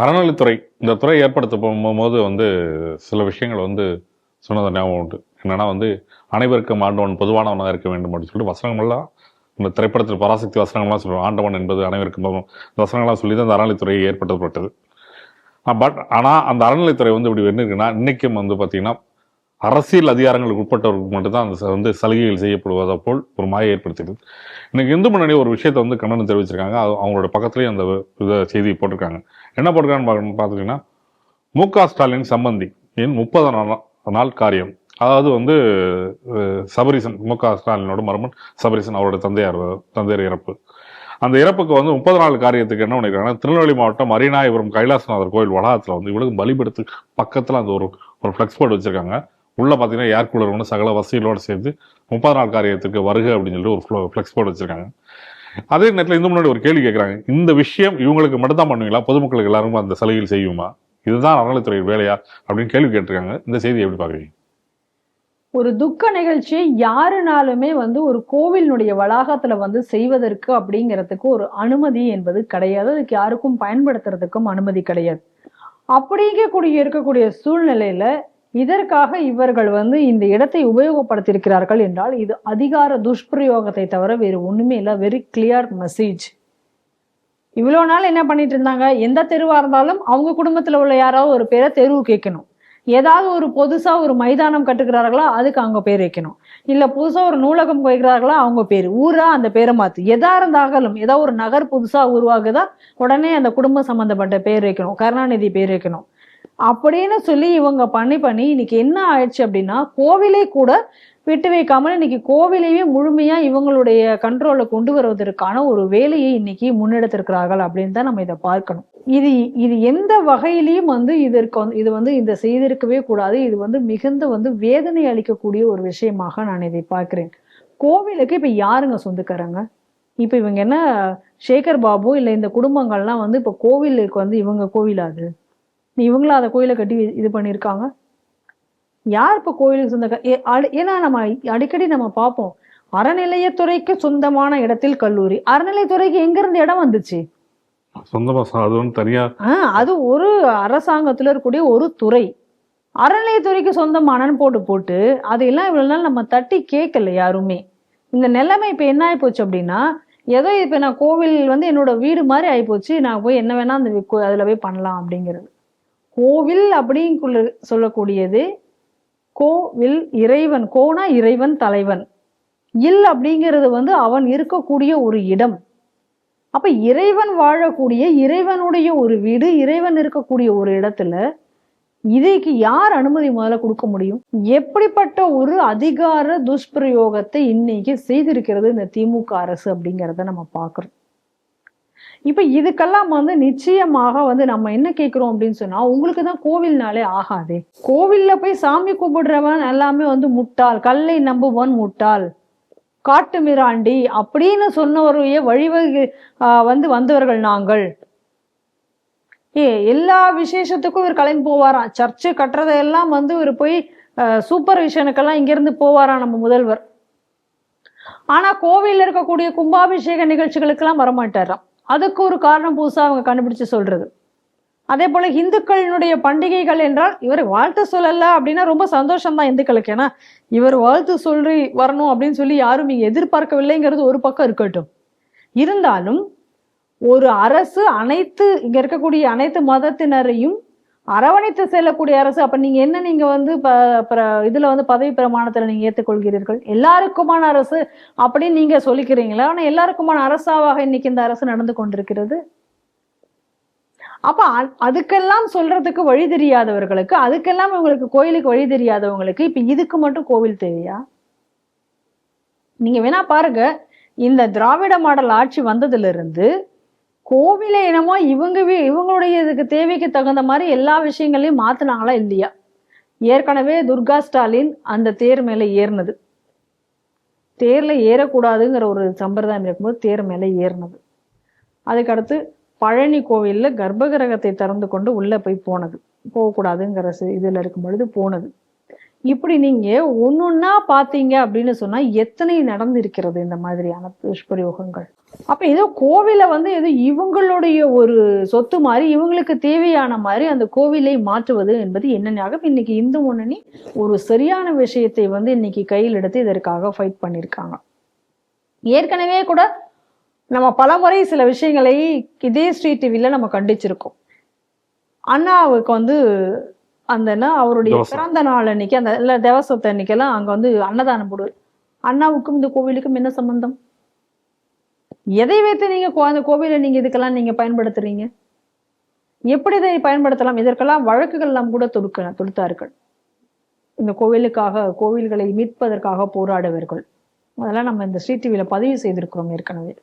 அறநிலைத்துறை இந்த துறை ஏற்படுத்த போகும்போது வந்து சில விஷயங்கள் வந்து சொன்னது ஞாபகம் உண்டு. என்னென்னா வந்து அனைவருக்கும் ஆண்டவன் பொதுவானவனாக இருக்க வேண்டும் அப்படின்னு சொல்லிட்டு வசனங்கள்லாம் இந்த திரைப்படத்தில் பராசக்தி வசனங்கள்லாம் சொல்லுவோம் ஆண்டவன் என்பது அனைவருக்கும் இந்த வசனங்கள்லாம் சொல்லி தான் அந்த அறநிலைத்துறை ஏற்படுத்தப்பட்டது. பட் ஆனால் அந்த அறநிலைத்துறை வந்து இப்படி என்ன இருக்குன்னா இன்றைக்கும் வந்து பார்த்திங்கன்னா அரசியல் அதிகாரங்களுக்கு உட்பட்டவர்களுக்கு மட்டும்தான் அந்த வந்து சலுகைகள் செய்யப்படுவதை போல் ஒரு மாயை ஏற்படுத்தியது இன்னைக்கு இந்து முன்னணி ஒரு விஷயத்தை வந்து கண்டனம் தெரிவிச்சிருக்காங்க. அவங்களோட பக்கத்துலேயே அந்த இதை செய்தி போட்டிருக்காங்க. என்ன போட்டிருக்காங்கன்னு பார்த்தீங்கன்னா மு க ஸ்டாலின் சம்பந்தி என் முப்பது நாள் நாள் காரியம். அதாவது வந்து சபரிசன் மு க ஸ்டாலினோட மருமன் சபரிசன் அவரோட தந்தையார் தந்தையர் இறப்பு. அந்த இறப்புக்கு வந்து முப்பது நாள் காரியத்துக்கு என்ன பண்ணியிருக்காங்கன்னா திருநெல்வேலி மாவட்டம் அரிநாயபுரம் கைலாசநாதர் கோயில் வளாகத்தில் வந்து இவளுக்கு பலிபடுத்து பக்கத்தில் அந்த ஒரு ஒரு ஃப்ளெக்ஸ் போர்டு வச்சுருக்காங்க. உள்ள பார்த்தீங்கன்னா ஏர் கூலர் ஒன்று சகல வசதிகளோடு சேர்த்து முப்பது நாள் காரியத்துக்கு வருக அப்படின்னு சொல்லிட்டு ஒரு ஃப்ளெக்ஸ் போர்டு வச்சிருக்காங்க. அதே நேரத்தில் இந்த முன்னாடி ஒரு கேள்வி கேட்குறாங்க இந்த விஷயம் இவங்களுக்கு மட்டும் தான் பண்ணுவீங்களா? பொதுமக்களுக்கு எல்லாருக்கும் அந்த சலுகையில் செய்யுமா? இதுதான் அறநிலைத்துறை வேலையா? அப்படின்னு கேள்வி கேட்டிருக்காங்க. இந்த செய்தி எப்படி பார்க்குறீங்க? ஒரு துக்க நிகழ்ச்சியை யாருனாலுமே வந்து ஒரு கோவிலினுடைய வளாகத்துல வந்து செய்வதற்கு அப்படிங்கிறதுக்கு ஒரு அனுமதி என்பது கிடையாது. அதுக்கு யாருக்கும் பயன்படுத்துறதுக்கும் அனுமதி கிடையாது. அப்படிங்கக்கூடிய இருக்கக்கூடிய சூழ்நிலையில இதற்காக இவர்கள் வந்து இந்த இடத்தை உபயோகப்படுத்தியிருக்கிறார்கள் என்றால் இது அதிகார துஷ்பிரயோகத்தை தவிர வேறு ஒண்ணுமே இல்லை. வெரி கிளியர் மெசேஜ் இவ்வளோ நாள் என்ன பண்ணிட்டு இருந்தாங்க? எந்த தெருவாக இருந்தாலும் அவங்க குடும்பத்தில் உள்ள யாராவது ஒரு பேரை தெருவு கேட்கணும். ஏதாவது ஒரு புதுசாக ஒரு மைதானம் கட்டுக்கிறார்களோ அதுக்கு அவங்க பேர் வைக்கணும். இல்லை புதுசாக ஒரு நூலகம் வைக்கிறார்களா அவங்க பேர் ஊராக அந்த பேரை மாற்று எதா இருந்தாலும் ஏதாவது ஒரு நகர் புதுசாக உருவாகுதா உடனே அந்த குடும்பம் சம்மந்தப்பட்ட பேர் வைக்கணும். கருணாநிதி பேர் வைக்கணும். அப்படின்னு சொல்லி இவங்க பண்ணி பண்ணி இன்னைக்கு என்ன ஆயிடுச்சு அப்படின்னா கோவிலே கூட விட்டு வைக்காமல் இன்னைக்கு கோவிலையே முழுமையா இவங்களுடைய கண்ட்ரோலில் கொண்டு வருவதற்கான ஒரு வேலையை இன்னைக்கு முன்னெடுத்திருக்கிறார்கள் அப்படின்னு தான் நம்ம இதை பார்க்கணும். இது இது எந்த வகையிலையும் வந்து இதற்கு வந்து இது வந்து இந்த செய்திருக்கவே கூடாது. இது வந்து மிகுந்த வந்து வேதனை அளிக்கக்கூடிய ஒரு விஷயமாக நான் இதை பார்க்கிறேன். கோவிலுக்கு இப்ப யாருங்க சொந்தக்காரங்க? இப்ப இவங்க என்ன சேகர் பாபு இல்லை இந்த குடும்பங்கள்லாம் வந்து இப்போ கோவிலுக்கு வந்து இவங்க கோவில் அது? இவங்களும் அந்த கோயிலை கட்டி இது பண்ணியிருக்காங்க. யார் இப்ப கோயிலுக்கு அடி- ஏன்னா நம்ம அடிக்கடி நம்ம பார்ப்போம். அறநிலையத்துறைக்கு சொந்தமான இடத்தில் கல்லூரி. அறநிலையத்துறைக்கு எங்க இருந்து இடம் வந்துச்சு? சொந்தமாக அது ஒன்று அது ஒரு அரசாங்கத்துல இருக்கக்கூடிய ஒரு துறை. அறநிலையத்துறைக்கு சொந்தமானன்னு போட்டு போட்டு அதையெல்லாம் இவ்வளவு நாள் நம்ம தட்டி கேட்கல யாருமே. இந்த நிலைமை இப்ப என்ன ஆயிப்போச்சு அப்படின்னா ஏதோ இப்ப நான் கோவில் வந்து என்னோட வீடு மாதிரி ஆயிப்போச்சு நான் போய் என்ன வேணா அந்த அதுல போய் பண்ணலாம் அப்படிங்கிறது. கோவில் அப்படிங்குள்ள சொல்லக்கூடியது கோவில் இறைவன் கோனா இறைவன் தலைவன். இல் அப்படிங்கிறது வந்து அவன் இருக்கக்கூடிய ஒரு இடம். அப்ப இறைவன் வாழக்கூடிய இறைவனுடைய ஒரு வீடு இறைவன் இருக்கக்கூடிய ஒரு இடத்துல இதைக்கு யார் அனுமதி முதல்ல கொடுக்க முடியும்? எப்படிப்பட்ட ஒரு அதிகார துஷ்பிரயோகத்தை இன்னைக்கு செய்திருக்கிறது இந்த திமுக அரசு அப்படிங்கிறத நம்ம பார்க்குறோம். இப்ப இதுக்கெல்லாம் வந்து நிச்சயமாக வந்து நம்ம என்ன கேட்கிறோம் அப்படின்னு சொன்னா உங்களுக்கு தான் கோவில்னாலே ஆகாதே. கோவில்ல போய் சாமி கும்பிடுறவன் எல்லாமே வந்து முட்டாள் கல்லை நம்புவன் முட்டாள். காட்டு மிராண்டி அப்படின்னு சொன்னவரையே வழிவகு வந்து வந்தவர்கள் நாங்கள். ஏ எல்லா விசேஷத்துக்கும் இவர் கலைந்து போவாராம். சர்ச்சு கட்டுறதையெல்லாம் வந்து இவர் போய் சூப்பர் விஷனுக்கெல்லாம் இங்கிருந்து போவாராம் நம்ம முதல்வர். ஆனா கோவில்ல இருக்கக்கூடிய கும்பாபிஷேக நிகழ்ச்சிகளுக்கெல்லாம் வரமாட்டாராம். அதுக்கு ஒரு காரணம் புதுசாக அவங்க கண்டுபிடிச்சு சொல்கிறது அதே போல் இந்துக்களினுடைய பண்டிகைகள் என்றால் இவர் வாழ்த்து சொல்லலை அப்படின்னா ரொம்ப சந்தோஷம் தான் இந்துக்களுக்கு. ஏன்னா இவர் வாழ்த்து சொல்லி வரணும் அப்படின்னு சொல்லி யாரும் இங்கே எதிர்பார்க்கவில்லைங்கிறது ஒரு பக்கம் இருக்கட்டும். இருந்தாலும் ஒரு அரசு அனைத்து இங்கே இருக்கக்கூடிய அனைத்து மதத்தினரையும் அரவணைத்து செல்லக்கூடிய அரசு. அப்ப நீங்க என்ன நீங்க வந்து ப- பிர- இதுல வந்து பதவி பிரமாணத்துல நீங்க ஏற்றுக்கொள்கிறீர்கள்? எல்லாருக்குமான அரசு அப்படின்னு நீங்க சொல்லிக்கிறீங்களா? ஆனா எல்லாருக்குமான அரசாவாக இன்னைக்கு இந்த அரசு நடந்து கொண்டிருக்கிறது? அப்ப அதுக்கெல்லாம் சொல்றதுக்கு வழி தெரியாதவர்களுக்கு அதுக்கெல்லாம் உங்களுக்கு கோயிலுக்கு வழி தெரியாதவங்களுக்கு இப்ப இதுக்கு மட்டும் கோவில் தேவையா? நீங்க வேணா பாருங்க இந்த திராவிட மாடல் ஆட்சி வந்ததுல இருந்து கோவிலை என்னமோ இவங்க இவங்களுடைய இதுக்கு தேவைக்கு தகுந்த மாதிரி எல்லா விஷயங்களையும் மாத்தினாங்களா இல்லையா? ஏற்கனவே துர்கா ஸ்டாலின் அந்த தேர் மேல ஏறினது. தேர்ல ஏறக்கூடாதுங்கிற ஒரு சம்பிரதாயம் இருக்கும்போது தேர் மேல ஏறினது. அதுக்கடுத்து பழனி கோவில்ல கர்ப்பகிரகத்தை திறந்து கொண்டு உள்ள போய் போனது. போகக்கூடாதுங்கிற சி- இதுல இருக்கும் பொழுது போனது. இப்படி நீங்க ஒன்னொன்னா பாத்தீங்க அப்படின்னு சொன்னா எத்தனை நடந்திருக்கிறது இந்த மாதிரியான துஷ்பிரயோகங்கள்? அப்ப ஏதோ கோவிலை வந்து ஏதோ இவங்களுடைய ஒரு சொத்து மாதிரி இவங்களுக்கு தேவையான மாதிரி அந்த கோவிலை மாற்றுவது என்பது என்னன்னாக இன்னைக்கு இந்து முன்னணி ஒரு சரியான விஷயத்தை வந்து இன்னைக்கு கையில் எடுத்து இதற்காக ஃபைட் பண்ணியிருக்காங்க ஏற்கனவே கூட நம்ம பலமுறை சில விஷயங்களை இதே ஸ்ரீ டிவியில நம்ம கண்டிச்சிருக்கோம். அண்ணாவுக்கு வந்து அந்த அவருடைய. பிறந்த நாள் அன்னைக்கு அந்த இல்ல தேவசத்தை அன்னைக்கெல்லாம் அங்க வந்து அன்னதானம் போடு அண்ணாவுக்கும் இந்த கோவிலுக்கும் என்ன சம்பந்தம்? எதை வைத்து நீங்க கோ- அந்த கோவிலை நீங்க இதுக்கெல்லாம் நீங்க பயன்படுத்துறீங்க? எப்படி இதை பயன்படுத்தலாம்? இதற்கெல்லாம் வழக்குகள் எல்லாம் கூட தொடுக்க தொடுத்தார்கள். இந்த கோவிலுக்காக கோவில்களை மீட்பதற்காக போராடுவர்கள் அதெல்லாம் நம்ம இந்த ஸ்ரீ டிவியில பதிவு செய்திருக்கிறோம் ஏற்கனவே.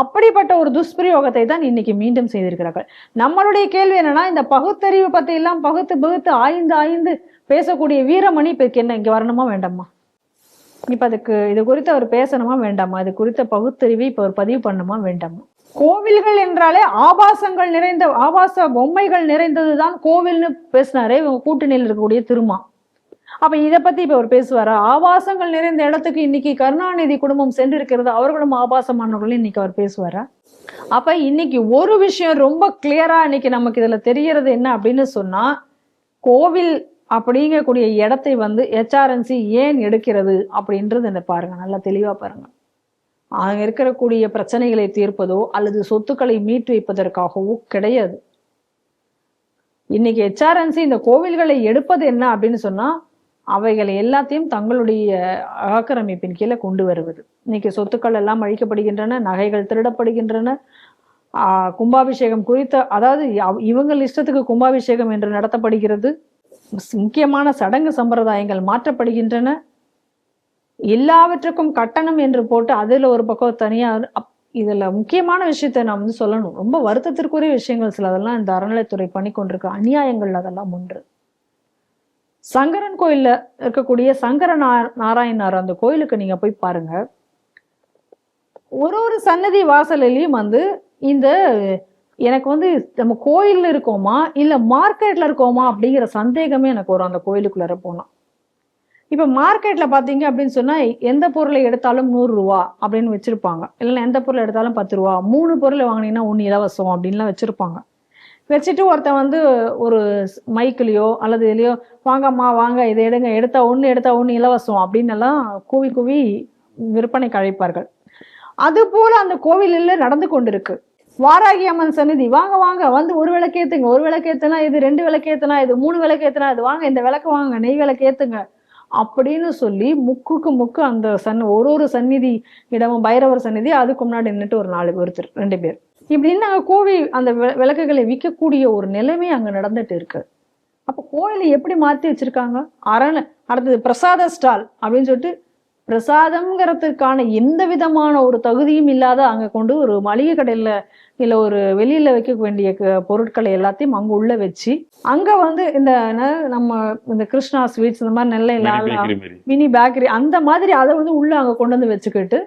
அப்படிப்பட்ட ஒரு துஷ்பிரயோகத்தை தான் இன்னைக்கு மீண்டும் செய்திருக்கிறார்கள். நம்மளுடைய கேள்வி என்னன்னா இந்த பகுத்தறிவு பத்தி எல்லாம் பகுத்து பகுத்து ஆய்ந்து ஆய்ந்து பேசக்கூடிய வீரமணி இப்ப என்ன இங்க வரணுமா வேண்டாமா? இப்ப அதுக்கு இது குறித்து அவர் பேசணுமா வேண்டாமா? இது குறித்த பகுத்தறிவை இப்ப அவர் பதிவு பண்ணுமா வேண்டாமா? கோவில்கள் என்றாலே ஆபாசங்கள் நிறைந்த ஆபாச பொம்மைகள் நிறைந்ததுதான் கோவில்னு பேசினாரே இவங்க கூட்டணியில் இருக்கக்கூடிய திருமா. அப்ப இத பத்தி இப்ப அவர் பேசுவாரா? ஆபாசங்கள் நிறைந்த இடத்துக்கு இன்னைக்கு கருணாநிதி குடும்பம் சென்றிருக்கிறது அவர்களும் ஆபாசமானவர்கள் இன்னைக்கு அவர் பேசுவாரா? அப்ப இன்னைக்கு ஒரு விஷயம் ரொம்ப கிளியரா இன்னைக்கு நமக்கு இதுல தெரியறது என்ன அப்படின்னு சொன்னா கோவில் அப்படிங்கக்கூடிய இடத்தை வந்து ஹெச்ஆர்என்சி ஏன் எடுக்கிறது அப்படின்றது என்ன பாருங்க நல்லா தெளிவா பாருங்க. அங்க இருக்கக்கூடிய பிரச்சனைகளை தீர்ப்பதோ அல்லது சொத்துக்களை மீட்டு வைப்பதற்காகவோ கிடையாது. இன்னைக்கு ஹெச்ஆர்என்சி இந்த கோவில்களை எடுப்பது என்ன அப்படின்னு சொன்னா அவைகளை எல்லாத்தையும் தங்களுடைய ஆக்கிரமிப்பின் கீழே கொண்டு வருவது. இன்னைக்கு சொத்துக்கள் எல்லாம் அழிக்கப்படுகின்றன நகைகள் திருடப்படுகின்றன. கும்பாபிஷேகம் குறித்த அதாவது இவங்கள் இஷ்டத்துக்கு கும்பாபிஷேகம் என்று நடத்தப்படுகிறது. முக்கியமான சடங்கு சம்பிரதாயங்கள் மாற்றப்படுகின்றன. எல்லாவற்றுக்கும் கட்டணம் என்று போட்டு அதில் ஒரு பக்கம் தனியார் அப்- முக்கியமான விஷயத்தை நான் வந்து சொல்லணும். ரொம்ப வருத்தத்திற்குரிய விஷயங்கள் சில அதெல்லாம் இந்த அறநிலைத்துறை பண்ணி கொண்டிருக்க அநியாயங்கள் அதெல்லாம் ஒன்று. சங்கரன் கோயிலில் இருக்கக்கூடிய சங்கர நாராயணார் அந்த கோயிலுக்கு நீங்கள் போய் பாருங்கள் ஒரு ஒரு சன்னதி வாசலிலையும் வந்து இந்த எனக்கு வந்து நம்ம கோயிலில் இருக்கோமா இல்லை மார்க்கெட்டில் இருக்கோமா அப்படிங்கிற சந்தேகமே எனக்கு வரும் அந்த கோயிலுக்குள்ளார போனால் இப்போ மார்க்கெட்டில் பார்த்தீங்க அப்படின்னு சொன்னால் எந்த பொருளை எடுத்தாலும் நூறுரூவா அப்படின்னு வச்சுருப்பாங்க. இல்லைன்னா எந்த பொருளை எடுத்தாலும் பத்து ரூபா மூணு பொருளை வாங்கினீங்கன்னா ஒன்று இலவசம் அப்படின்லாம் வச்சுருப்பாங்க. வச்சுட்டு ஒருத்தன் வந்து ஒரு மைக்கிலையோ அல்லது இதுலையோ வாங்கம்மா வாங்க இதை எடுங்க எடுத்தால் ஒன்று எடுத்தால் ஒன்று இலவசம் அப்படின்னு எல்லாம் கூவி கூவி விற்பனை கழிப்பார்கள். அது போல அந்த கோவிலில் நடந்து கொண்டிருக்கு. வாராகி அம்மன் சந்நிதி வாங்க வாங்க வந்து ஒரு விளக்கு ஏத்துங்க ஒரு விளக்கு ஏத்துனா இது ரெண்டு விளக்கு ஏத்துனா இது மூணு விளக்கு ஏத்துனா இது வாங்க இந்த விளக்கு வாங்க நெய் விளக்கு ஏத்துங்க அப்படின்னு சொல்லி முக்குக்கு முக்கு அந்த சன் ஒரு ஒரு சந்நிதி இடமும் பைரவர் சந்நிதி அதுக்கு முன்னாடி நின்றுட்டு ஒரு நாலு ஒருத்தர் ரெண்டு பேர். இப்படின்னு அங்க கோவி அந்த விளக்குகளை விற்கக்கூடிய ஒரு நிலைமை அங்க நடந்துட்டு இருக்கு. அப்ப கோயிலை எப்படி மாத்தி வச்சிருக்காங்க? அரண் அடுத்தது பிரசாத ஸ்டால் அப்படின்னு சொல்லிட்டு பிரசாதம்ங்கிறதுக்கான எந்த விதமான ஒரு தகுதியும் இல்லாத அங்க கொண்டு ஒரு மளிகை கடையில இல்ல ஒரு வெளியில வைக்க வேண்டிய பொருட்களை எல்லாத்தையும் அங்க உள்ள வச்சு அங்க வந்து இந்த நம்ம இந்த கிருஷ்ணா ஸ்வீட்ஸ் இந்த மாதிரி நெல்லை மினி பேக்கரி அந்த மாதிரி அதை வந்து உள்ள அங்க கொண்டு வந்து வச்சுக்கிட்டு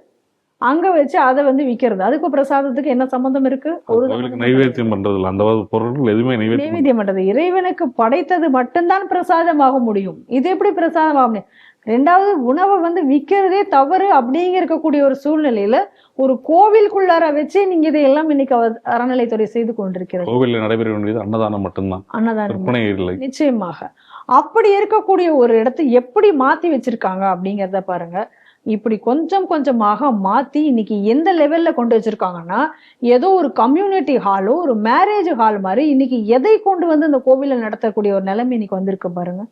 அங்க வச்சு அதை வந்து விக்கிறது. அதுக்கு பிரசாதத்துக்கு என்ன சம்பந்தம் இருக்கு? ஒரு நைவேத்தியம் பண்றது இல்ல அந்த பொருட்கள் எதுவுமே நைவேத்தியம் பண்றது. இறைவனுக்கு படைத்தது மட்டும்தான் பிரசாதமாக முடியும். இது எப்படி பிரசாதம் ஆக முடியும்? ரெண்டாவது உணவை வந்து விற்கிறதே தவறு அப்படிங்க இருக்கக்கூடிய ஒரு சூழ்நிலையில ஒரு கோவிலுக்குள்ளார வச்சு நீங்க இதையெல்லாம் இன்னைக்கு அறநிலைத்துறை செய்து கொண்டிருக்கிறது. கோவிலில் நடைபெற வேண்டியது அன்னதானம் மட்டும்தான். அன்னதானம் நிச்சயமாக. அப்படி இருக்கக்கூடிய ஒரு இடத்தை எப்படி மாத்தி வச்சிருக்காங்க அப்படிங்கிறத பாருங்க. இப்படி கொஞ்சம் கொஞ்சமாக மாற்றி இன்னைக்கு எந்த லெவலில் கொண்டு வச்சிருக்காங்கன்னா ஏதோ ஒரு கம்யூனிட்டி ஹாலோ ஒரு மேரேஜ் ஹால் மாதிரி இன்னைக்கு எதை கொண்டு வந்து இந்த கோவிலை நடத்தக்கூடிய ஒரு நிலைமை இன்னைக்கு வந்திருக்கு பாருங்க.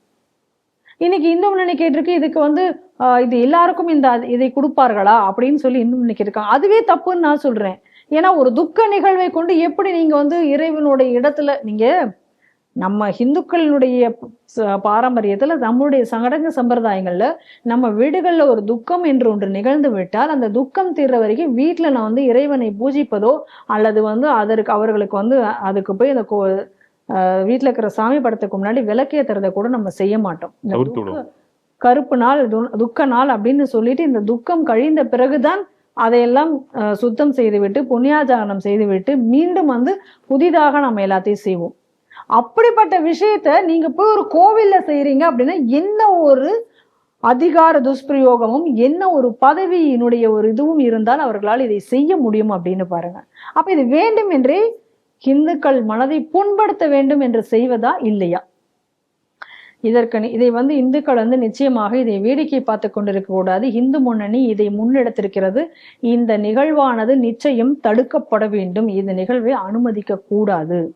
இன்னைக்கு இந்து முன்னணி கேட்டிருக்கு? இதுக்கு வந்து இது எல்லாருக்கும் இந்த இதை கொடுப்பார்களா அப்படின்னு சொல்லி இந்து முன்னணி இருக்காங்க அதுவே தப்புன்னு நான் சொல்றேன். ஏன்னா ஒரு துக்க நிகழ்வை கொண்டு எப்படி நீங்க வந்து இறைவனுடைய இடத்துல நீங்க நம்ம இந்துக்களினுடைய பாரம்பரியத்துல நம்மளுடைய சடங்கு சம்பிரதாயங்கள்ல நம்ம வீடுகள்ல ஒரு துக்கம் என்று ஒன்று நிகழ்ந்து விட்டால் அந்த துக்கம் தீர்ற வரைக்கும் வீட்டுல நான் வந்து இறைவனை பூஜிப்பதோ அல்லது வந்து அதற்கு அவர்களுக்கு வந்து அதுக்கு போய் அந்த கோ வீட்டுல இருக்கிற சாமி படத்துக்கு முன்னாடி விளக்கேத்துறத கூட நம்ம செய்ய மாட்டோம். கருப்பு நாள் துக்க நாள் அப்படின்னு சொல்லிட்டு இந்த துக்கம் கழிந்த பிறகுதான் அதையெல்லாம் சுத்தம் செய்துவிட்டு புண்ணியாஜானம் செய்துவிட்டு மீண்டும் வந்து புதிதாக நம்ம எல்லாத்தையும் செய்வோம் அப்படிப்பட்ட விஷயத்த நீங்க போய் ஒரு கோவில்ல செய்கிறீங்க அப்படின்னா என்ன ஒரு அதிகார துஷ்பிரயோகமும் என்ன ஒரு பதவியினுடைய ஒரு இதுவும் இருந்தால் அவர்களால் இதை செய்ய முடியும் அப்படின்னு பாருங்க. அப்ப இது வேண்டும் என்றே இந்துக்கள் மனதை புண்படுத்த வேண்டும் என்று செய்வதா இல்லையா? இதற்கு இதை வந்து இந்துக்கள் வந்து நிச்சயமாக இதை வேடிக்கை பார்த்து கொண்டிருக்க கூடாது. இந்து முன்னணி இதை முன்னெடுத்திருக்கிறது. இந்த நிகழ்வானது நிச்சயம் தடுக்கப்பட வேண்டும். இந்த நிகழ்வை அனுமதிக்க கூடாது.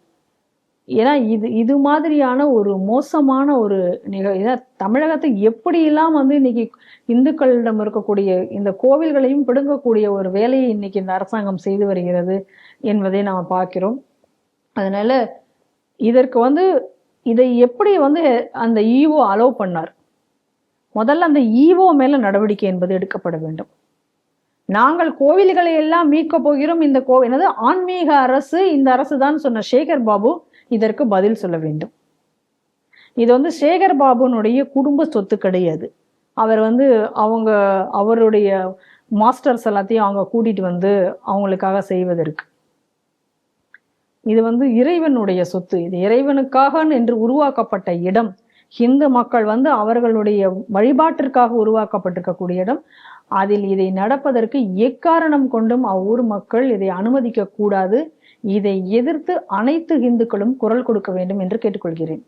ஏன்னா இது இது மாதிரியான ஒரு மோசமான ஒரு நிகழ் ஏன்னா தமிழகத்தை எப்படியெல்லாம் வந்து இன்னைக்கு இந்துக்களிடம் இருக்கக்கூடிய இந்த கோவில்களையும் பிடுங்கக்கூடிய ஒரு வேலையை இன்னைக்கு இந்த அரசாங்கம் செய்து வருகிறது என்பதை நாம் பார்க்கிறோம். அதனால இதற்கு வந்து இதை எப்படி வந்து அந்த ஈவோ அலோவ் பண்ணார்? முதல்ல அந்த ஈவோ மேல நடவடிக்கை என்பது எடுக்கப்பட வேண்டும். நாங்கள் கோவில்களை எல்லாம் மீட்க போகிறோம். இந்த கோ என்னது ஆன்மீக அரசு இந்த அரசு தான் சொன்ன சேகர் பாபு இதற்கு பதில் சொல்ல வேண்டும். இது வந்து சேகர் பாபுனுடைய குடும்ப சொத்து கிடையாது. அவர் வந்து அவங்க அவருடைய மாஸ்டர்ஸ் எல்லாத்தையும் அவங்க கூட்டிட்டு வந்து அவங்களுக்காக செய்வதற்கு. இது வந்து இறைவனுடைய சொத்து. இது இறைவனுக்காக என்று உருவாக்கப்பட்ட இடம். இந்து மக்கள் வந்து அவர்களுடைய வழிபாட்டிற்காக உருவாக்கப்பட்டிருக்கக்கூடிய இடம். அதில் இதை நடப்பதற்கு எக்காரணம் கொண்டும் அவ்வூர் மக்கள் இதை அனுமதிக்க கூடாது இதை எதிர்த்து அனைத்து இந்துக்களும் குரல் கொடுக்க வேண்டும் என்று கேட்டுக்கொள்கிறேன்.